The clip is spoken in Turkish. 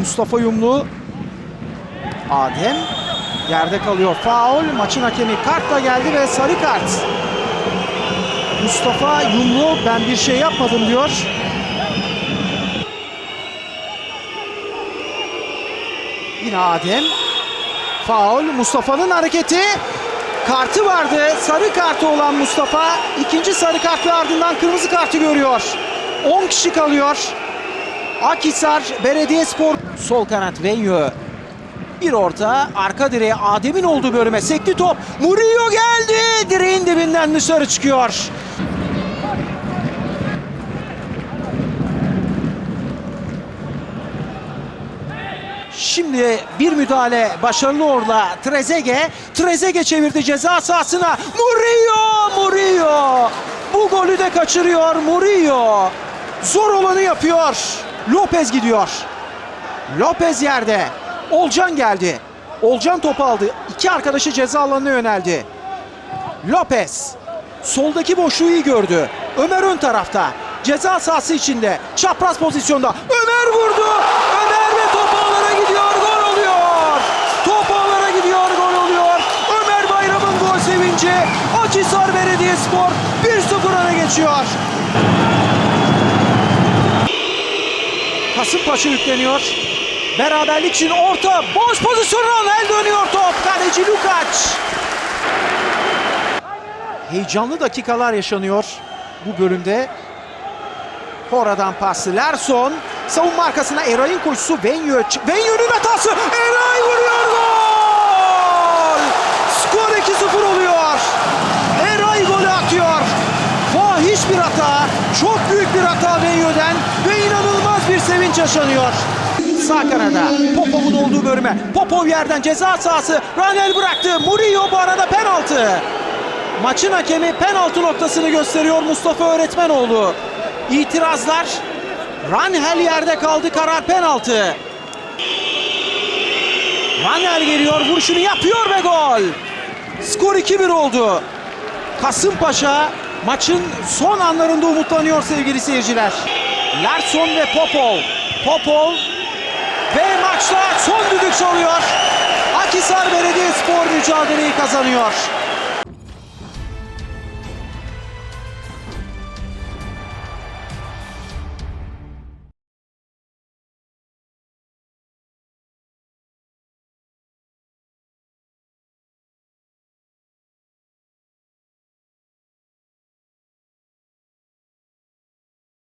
Mustafa Yumlu. Adem yerde kalıyor. Faul. Maçın hakemi kartla geldi ve sarı kart. Mustafa Yumlu ben bir şey yapmadım diyor. Yine Adem. Faul. Mustafa'nın hareketi. Kartı vardı. Sarı kartı olan Mustafa ikinci sarı kart ve ardından kırmızı kartı görüyor. 10 kişi kalıyor. Akhisar Belediyespor sol kanat Venyo. Bir orta arka direğe Adem'in olduğu bölüme sekti top. Murillo geldi. Direğin dibinden dışarı çıkıyor. Şimdi bir müdahale başarılı orada Trezege. Trezege çevirdi ceza sahasına. Murillo! Murillo! Bu golü de kaçırıyor Murillo. Zor olanı yapıyor. Lopez gidiyor. Lopez yerde. Olcan geldi. Olcan topu aldı. İki arkadaşı ceza alanına yöneldi. Lopez. Soldaki boşluğu iyi gördü. Ömer ön tarafta. Ceza sahası içinde. Çapraz pozisyonda. Ömer vurdu. Ömer ve top ağlara gidiyor. Gol oluyor. Top ağlara gidiyor. Gol oluyor. Ömer Bayram'ın gol sevinci. Akhisar Belediyespor 1-0 öne geçiyor. Kasımpaşa yükleniyor. Beraberlik için orta. Boş pozisyon Ronel dönüyor top. Kaleci Lukaç. Heyecanlı dakikalar yaşanıyor bu bölümde. Oradan pası Larson. Savunma arkasına Eray'ın koşusu Venyo. Venyo'nun hatası. Eray vuruyor gol. Skor 2-0 oluyor. Eray golü atıyor. Fahiş bir hata. Çok büyük bir hata Venyo'den ve inanılmaz bir sevinç yaşanıyor. Sağ kanada Popov'un olduğu bölüme. Popov yerden ceza sahası. Ranel bıraktı. Murillo bu arada penaltı. Maçın hakemi penaltı noktasını gösteriyor Mustafa Öğretmenoğlu. İtirazlar. Ranhel yerde kaldı karar penaltı. Ranhel geliyor vuruşunu yapıyor ve gol. Skor 2-1 oldu. Kasımpaşa maçın son anlarında umutlanıyor sevgili seyirciler. Larsson ve Popov. Popov ve maçta son düdük çalıyor. Akhisar Belediyespor mücadeleyi kazanıyor.